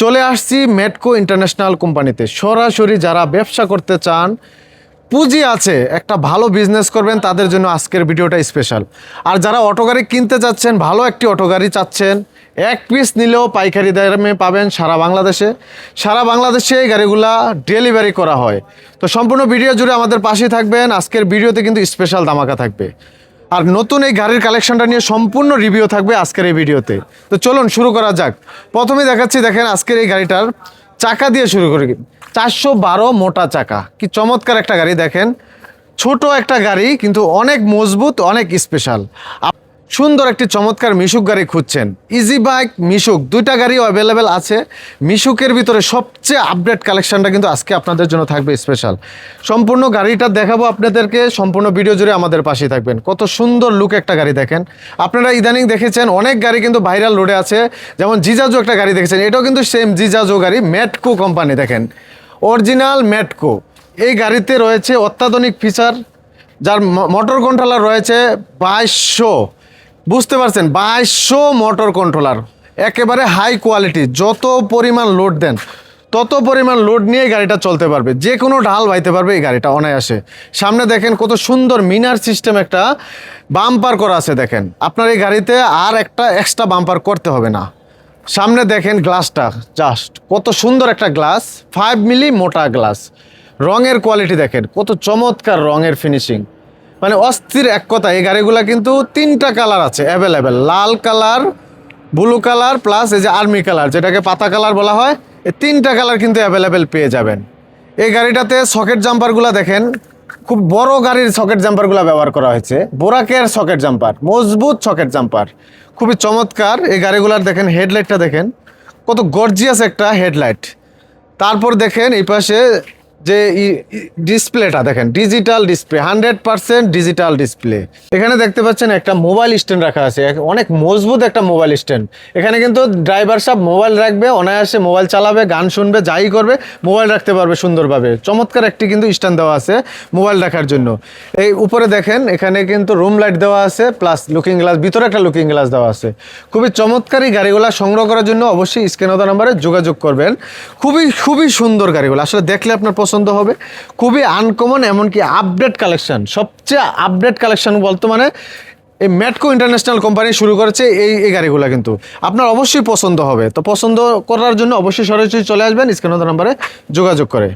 চলে আসছি মেটকো ইন্টারন্যাশনাল কোম্পানিতে। সরাসরি যারা ব্যবসা করতে চান, পুঁজি আছে, একটা ভালো বিজনেস করবেন, তাদের জন্য আজকের ভিডিওটা স্পেশাল আর যারা অটো গাড়ি কিনতে চাচ্ছেন, ভালো একটি অটো গাড়ি চাচ্ছেন, এক পিস নিলেও পাইকারি দামে পাবেন সারা বাংলাদেশে। সারা বাংলাদেশে এই গাড়িগুলা ডেলিভারি করা হয়। তো সম্পূর্ণ ভিডিও জুড়ে আমাদের পাশেই থাকবেন। আজকের ভিডিওতে কিন্তু স্পেশাল ধামাকা থাকবে। আর নতুন এই গাড়ির কালেকশনটা নিয়ে সম্পূর্ণ রিভিউ থাকবে আজকের এই ভিডিওতে। তো চলুন শুরু করা যাক। প্রথমে দেখাচ্ছি, দেখেন আজকের এই গাড়িটার চাকা দিয়ে শুরু করি। চারশো বারো মোটা চাকা। কি চমৎকার একটা গাড়ি, দেখেন। ছোট একটা গাড়ি, কিন্তু অনেক মজবুত, অনেক স্পেশাল সুন্দর একটি চমৎকার মিশুক গাড়ি খুঁজছেন। ইজি বাইক মিশুক, দুইটা গাড়িও অ্যাভেলেবেল আছে। মিশুকের ভিতরে সবচেয়ে আপডেট কালেকশনটা কিন্তু আজকে আপনাদের জন্য থাকবে স্পেশাল সম্পূর্ণ গাড়িটা দেখাবো আপনাদেরকে, সম্পূর্ণ ভিডিও জুড়ে আমাদের পাশেই থাকবেন। কত সুন্দর লুক একটা গাড়ি দেখেন। আপনারা ইদানিং দেখেছেন, অনেক গাড়ি কিন্তু ভাইরাল রোডে আছে। যেমন জিজাজো একটা গাড়ি দেখেছেন, এটাও কিন্তু সেম জিজাজো গাড়ি ম্যাটকো কোম্পানি দেখেন। অরিজিনাল ম্যাটকো এই গাড়িতে রয়েছে অত্যাধুনিক ফিচার যার মোটর কন্ট্রোলার রয়েছে বাইশশো। বুঝতে পারছেন, বাইশশো মোটর কন্ট্রোলার একেবারে হাই কোয়ালিটি যত পরিমাণ লোড দেন, তত পরিমাণ লোড নিয়ে গাড়িটা চলতে পারবে। যে কোনো ঢাল বাইতে পারবে এই গাড়িটা অনায়াসে। সামনে দেখেন কত সুন্দর মিনার সিস্টেম একটা বাম্পার করা আছে দেখেন। আপনার এই গাড়িতে আর একটা এক্সট্রা বাম্পার করতে হবে না। সামনে দেখেন গ্লাসটা জাস্ট কত সুন্দর একটা গ্লাস ফাইভ মিলি মোটা গ্লাস রঙের কোয়ালিটি দেখেন, কত চমৎকার রঙের ফিনিশিং মানে অস্থির এক কথা, এই গাড়িগুলা কিন্তু তিনটা কালার আছে অ্যাভেলেবেল লাল কালার ব্লু কালার প্লাস এই যে আর্মি কালার, যেটাকে পাতা কালার বলা হয়, এই তিনটা কালার কিন্তু অ্যাভেলেবেল পেয়ে যাবেন। এই গাড়িটাতে সকেট জাম্পারগুলো দেখেন, খুব বড় গাড়ির সকেট জাম্পারগুলো ব্যবহার করা হয়েছে। বোরাকের সকেট জাম্পার মজবুত সকেট জাম্পার খুবই চমৎকার, এই গাড়িগুলার দেখেন হেডলাইটটা দেখেন, কত গর্জিয়াস একটা হেডলাইট তারপর দেখেন এই পাশে যে ডিসপ্লেটা দেখেন digital display hundred percent digital display এখানে দেখতে পাচ্ছেন একটা মোবাইল স্ট্যান্ড রাখা আছে অনেক মজবুত একটা মোবাইল স্ট্যান্ড এখানে কিন্তু ড্রাইভার সাহেব মোবাইল রাখবে, অনায়াসে মোবাইল চালাবে, গান শুনবে, যাই করবে মোবাইল রাখতে পারবে সুন্দরভাবে। চমৎকার একটি কিন্তু স্ট্যান্ড দেওয়া আছে মোবাইল রাখার জন্য। এই উপরে দেখেন, এখানে কিন্তু রুম লাইট দেওয়া আছে প্লাস লুকিং গ্লাস ভিতরে একটা লুকিং গ্লাস দেওয়া আছে। খুবই চমৎকার গাড়িগুলো সংগ্রহ করার জন্য অবশ্যই স্ক্রিন নাম্বারে যোগাযোগ করবেন। খুবই খুবই সুন্দর গাড়িগুলো। আসলে দেখলে আপনার পছন্দ হবে। খুবই আনকমন এমনকি আপডেট কালেকশন সবচেয়ে আপডেট কালেকশন বর্তমানে এই ম্যাটকো ইন্টারন্যাশনাল কোম্পানি শুরু করেছে এই এই গাড়িগুলো কিন্তু। আপনার অবশ্যই পছন্দ হবে। তো পছন্দ করার জন্য অবশ্যই সরাসরি চলে আসবেন, স্ক্রিন নাম্বারে যোগাযোগ করে।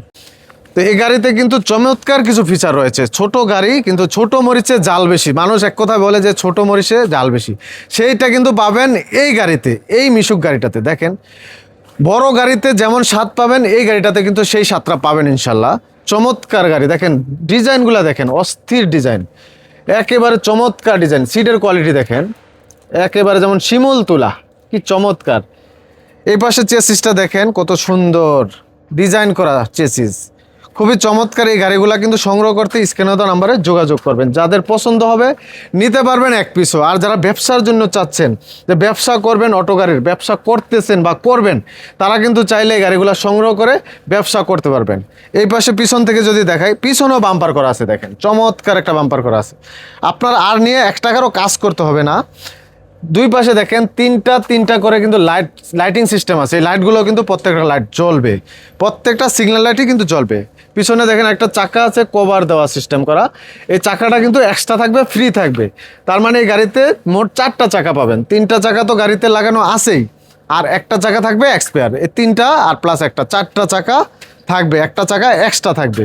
তো এই গাড়িতে কিন্তু চমৎকার কিছু ফিচার রয়েছে। ছোট গাড়ি, কিন্তু ছোট মরিচে জাল বেশি। মানুষ এক কথা বলে যে ছোট মরিচে জাল বেশি। সেইটা কিন্তু পাবেন এই গাড়িতে, এই মিশুক গাড়িটাতে। দেখেন বড় গাড়িতে যেমন স্বাদ পাবেন, এই গাড়িটাতে কিন্তু সেই স্বাদটা পাবেন ইনশাল্লাহ। চমৎকার গাড়ি। দেখেন, ডিজাইনগুলো দেখেন, অস্থির ডিজাইন। একেবারে চমৎকার ডিজাইন। সিটের কোয়ালিটি দেখেন। একেবারে যেমন শিমুল তুলা। কি চমৎকার। এই পাশে চেসিসটা দেখেন, কত সুন্দর ডিজাইন করা চেসিস। খুবই চমৎকার এই গাড়িগুলা কিন্তু সংগ্রহ করতে স্ক্যানার নাম্বারে যোগাযোগ করবেন। যাদের পছন্দ হবে, নিতে পারবেন এক পিসও। আর যারা ব্যবসার জন্য চাচ্ছেন, যে ব্যবসা করবেন অটো গাড়ির, ব্যবসা করতেছেন বা করবেন, তারা কিন্তু চাইলে এই গাড়িগুলো সংগ্রহ করে ব্যবসা করতে পারবেন। এই পাশে পিছন থেকে যদি দেখাই, পিছনেও বাম্পার করা আছে দেখেন। চমৎকার একটা বাম্পার করা আছে। আপনার আর নিয়ে এক টাকারও কাজ করতে হবে না। দুই পাশে দেখেন তিনটা তিনটা করে কিন্তু লাইট লাইটিং সিস্টেম আছে। এই লাইটগুলো কিন্তু প্রত্যেকটা লাইট জ্বলবে। প্রত্যেকটা সিগন্যাল লাইটই কিন্তু জ্বলবে। পিছনে দেখেন একটা চাকা আছে কভার দেওয়া সিস্টেম করা। এই চাকাটা কিন্তু এক্সট্রা থাকবে ফ্রি থাকবে। তার মানে এই গাড়িতে মোট চারটা চাকা পাবেন। তিনটা চাকা তো গাড়িতে লাগানো আছেই। আর একটা চাকা থাকবে এক্সপায়ার এই তিনটা আর প্লাস একটা। চারটা চাকা থাকবে, একটা চাকা এক্সট্রা থাকবে।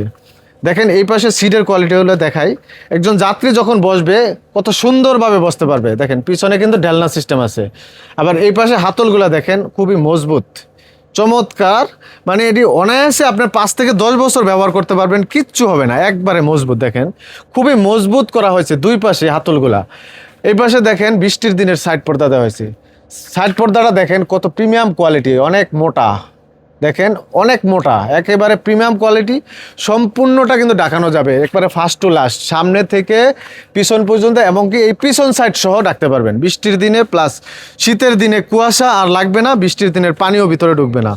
দেখেন এই পাশে সিটের কোয়ালিটি হলো দেখাই। একজন যাত্রী যখন বসবে, কত সুন্দরভাবে বসতে পারবে। দেখেন, পিছনে কিন্তু ঢেলনা সিস্টেম আছে। আবার এই পাশে হাতলগুলো দেখেন, খুবই মজবুত, চমৎকার। মানে এটি অনায়াসে আপনার পাঁচ থেকে দশ বছর ব্যবহার করতে পারবেন, কিচ্ছু হবে না, একবারে মজবুত। দেখেন, খুবই মজবুত করা হয়েছে দুই পাশে হাতলগুলা। এই পাশে দেখেন, বৃষ্টির দিনের সাইড পর্দা দেওয়া হয়েছে। সাইড পর্দাটা দেখেন, কত প্রিমিয়াম কোয়ালিটি অনেক মোটা। দেখেন, অনেক মোটা, একেবারে প্রিমিয়াম কোয়ালিটি সম্পূর্ণটা কিন্তু ডাকানো যাবে, একবারে ফার্স্ট টু লাস্ট সামনে থেকে পিছন পর্যন্ত, এমনকি এই পিছন সাইড সহ ডাকতে পারবেন। বৃষ্টির দিনে প্লাস শীতের দিনে কুয়াশা আর লাগবে না, বৃষ্টির দিনের পানিও ভিতরে ঢুকবে না।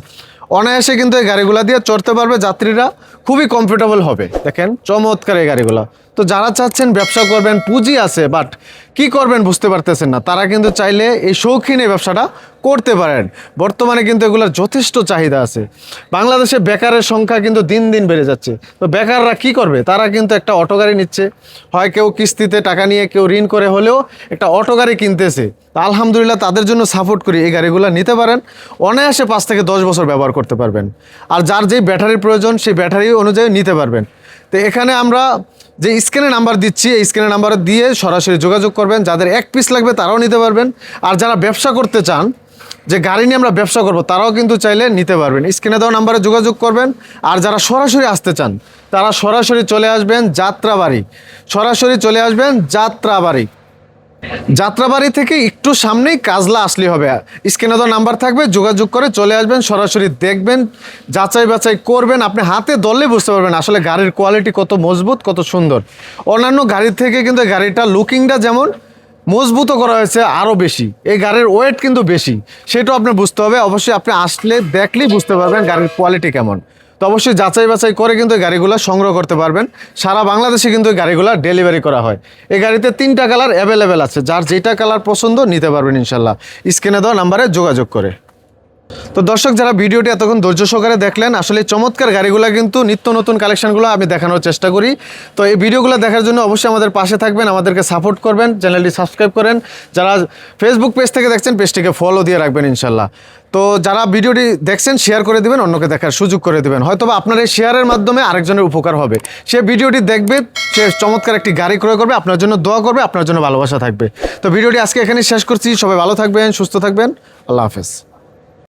অনায়াসে কিন্তু এই গাড়িগুলা দিয়ে চড়তে পারবে যাত্রীরা। খুবই কমফোর্টেবল হবে। দেখেন, চমৎকার এই গাড়িগুলো। তো যারা চাচ্ছেন ব্যবসা করবেন, পুঁজি আছে বাট কি করবেন বুঝতে পারতেছেন না। তারা কিন্তু চাইলে এই শৌখিন এই ব্যবসাটা করতে পারেন। বর্তমানে কিন্তু এগুলোর যথেষ্ট চাহিদা আছে। বাংলাদেশে বেকারের সংখ্যা কিন্তু দিন দিন বেড়ে যাচ্ছে। তো বেকাররা কি করবে? তারা কিন্তু একটা অটো গাড়ি নিচ্ছে। হয় কেউ কিস্তিতে টাকা নিয়ে কেউ ঋণ করে হলেও একটা অটো গাড়ি কিনতেছে। আলহামদুলিল্লাহ তাদের জন্য সাপোর্ট করি এই গাড়িগুলো নিতে পারেন। অনায়াসে পাঁচ থেকে দশ বছর ব্যবহার করতে পারবেন। আর যার যেই ব্যাটারির প্রয়োজন, সেই অনুযায়ী নিতে পারবেন। তো এখানে আমরা যে স্ক্যানে নাম্বার দিচ্ছি, এই স্ক্যানে নাম্বার দিয়ে সরাসরি যোগাযোগ করবেন। যাদের এক পিস লাগবে তারাও নিতে পারবেন। আর যারা ব্যবসা করতে চান, যে গাড়ি নিয়ে আমরা ব্যবসা করব, তারাও কিন্তু চাইলে নিতে পারবেন। স্ক্রিনে দেওয়া নাম্বারে যোগাযোগ করবেন। আর যারা সরাসরি আসতে চান, তারা সরাসরি চলে আসবেন যাত্রাবাড়ি। সরাসরি চলে আসবেন যাত্রাবাড়ি। যাত্রাবাড়ি থেকে একটু সামনেই কাজলা আসলে হবে। স্ক্রিনে দেওয়া নাম্বার থাকবে, যোগাযোগ করে চলে আসবেন, সরাসরি দেখবেন, যাচাই বাছাই করবেন, আপনি হাতে ধরলে বুঝতে পারবেন আসলে গাড়ির কোয়ালিটি কত মজবুত, কত সুন্দর। অন্যান্য গাড়ির থেকে কিন্তু গাড়িটা লুকিংটা যেমন মজবুত করা হয়েছে আরও বেশি। এই গাড়ির ওয়েট কিন্তু বেশি। সেটাও আপনার বুঝতে হবে। অবশ্যই আপনি আসলে দেখলেই বুঝতে পারবেন গাড়ির কোয়ালিটি কেমন। তো অবশ্যই যাচাই বাছাই করে কিন্তু গাড়িগুলো সংগ্রহ করতে পারবেন। সারা বাংলাদেশে কিন্তু গাড়িগুলো ডেলিভারি করা হয়। এই গাড়িতে তিনটা কালার অ্যাভেলেবেল আছে। যার যেটা কালার পছন্দ নিতে পারবেন ইনশাল্লাহ। স্ক্রিনে দেওয়া নাম্বারে যোগাযোগ করে। তো দর্শক, যারা ভিডিওটি এতক্ষণ ধৈর্য সহকারে দেখলেন, আসলে চমৎকার গাড়িগুলো কিন্তু নিত্য নতুন কালেকশনগুলো আমি দেখানোর চেষ্টা করি। তো এই ভিডিওগুলো দেখার জন্য অবশ্যই আমাদের পাশে থাকবেন, আমাদেরকে সাপোর্ট করবেন, চ্যানেলটি সাবস্ক্রাইব করেন। যারা ফেসবুক পেজ থেকে দেখছেন পেজটিকে ফলো দিয়ে রাখবেন ইনশাল্লাহ তো যারা ভিডিওটি দেখছেন শেয়ার করে দিবেন, অন্যকে দেখার সুযোগ করে দেবেন। হয়তো বা আপনার এই শেয়ারের মাধ্যমে আরেকজনের উপকার হবে। সে ভিডিওটি দেখবে, সে চমৎকার একটি গাড়ি ক্রয় করবে, আপনার জন্য দোয়া করবে, আপনার জন্য ভালোবাসা থাকবে। তো ভিডিওটি আজকে এখানে শেষ করছি। সবাই ভালো থাকবেন, সুস্থ থাকবেন। আল্লাহ হাফেজ।